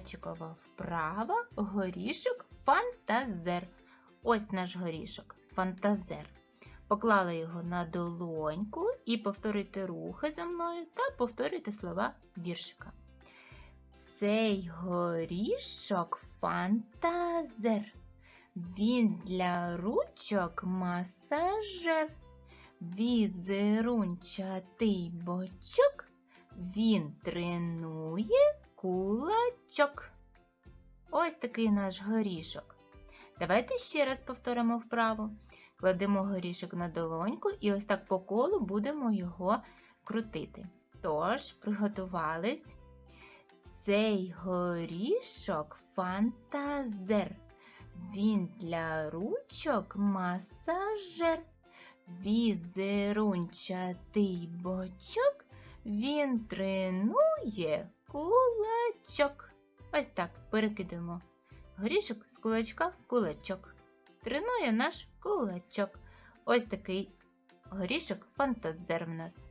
зайчикова вправа горішок фантазер. Ось наш горішок фантазер. Поклали його на долоньку і повторюйте рухи за мною та повторюйте слова віршика. Цей горішок фантазер. Він для ручок масажер. Візерунчатий бочок. Він тренує кулачок. Ось такий наш горішок. Давайте ще раз повторимо вправо. Кладемо горішок на долоньку і ось так по колу будемо його крутити. Тож, приготувались. Цей горішок фантазер. Він для ручок масажер. Візерунчатий бочок. Він тренує кулачок. Ось так перекидуємо горішок з кулачка в кулачок. Тренує наш кулачок. Ось такий горішок фантазер в нас.